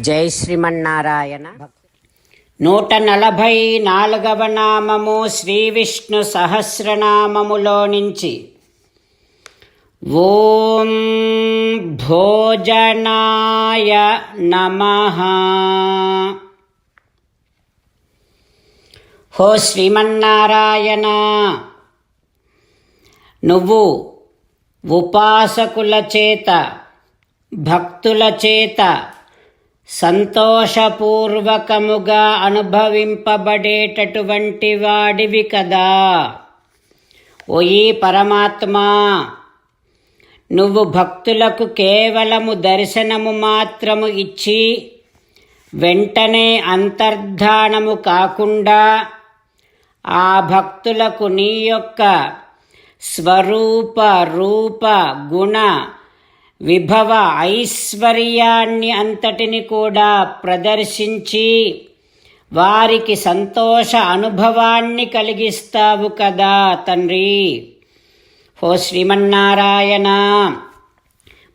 జై శ్రీమన్నారాయణ. నూట నలభై నాలుగవ నామము శ్రీ విష్ణు సహస్రనామములో నుంచి. ఓం భోజనాయ నమ. హో శ్రీమన్నారాయణ నువ్వు ఉపాసకుల చేత భక్తుల చేత సంతోషపూర్వకముగా అనుభవింపబడేటటువంటి వాడివి కదా. ఓయి పరమాత్మా నువ్వు భక్తులకు కేవలము దర్శనము మాత్రము ఇచ్చి వెంటనే అంతర్ధానము కాకుండా ఆ భక్తులకు నీ యొక్క స్వరూప రూప గుణ విభవ ఐశ్వర్యాన్ని అంతటిని కూడా ప్రదర్శించి వారికి సంతోష అనుభవాన్ని కలిగిస్తావు కదా తండ్రి. ఓ శ్రీమన్నారాయణ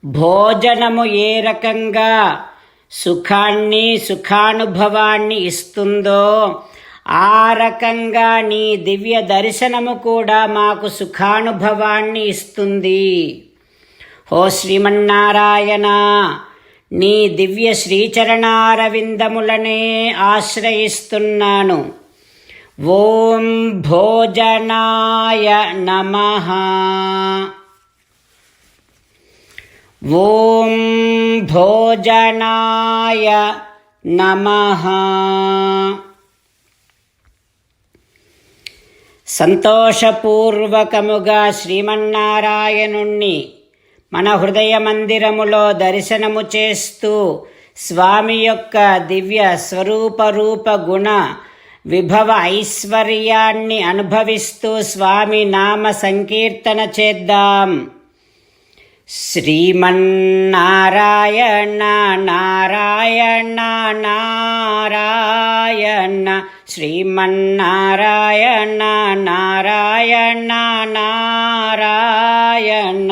భోజనము ఏ రకంగా సుఖాన్ని సుఖానుభవాన్ని ఇస్తుందో ఆ రకంగా నీ దివ్య దర్శనము కూడా మాకు సుఖానుభవాన్ని ఇస్తుంది. ఓ శ్రీమన్నారాయణ నీ దివ్య శ్రీచరణారవిందములనే ఆశ్రయిస్తున్నాను. ఓం భోజనాయ నమ. ఓం భోజనాయ నమ. సంతోషపూర్వకముగా శ్రీమన్నారాయణుణ్ణి మన హృదయ మందిరములో దర్శనము చేస్తూ స్వామి యొక్క దివ్య స్వరూప రూప గుణ విభవ ఐశ్వర్యాన్ని అనుభవిస్తూ స్వామి నామ సంకీర్తన చేద్దాం. శ్రీమన్నారాయణ నారాయణ నారాయణ శ్రీమన్నారాయణ నారాయణ నారాయణ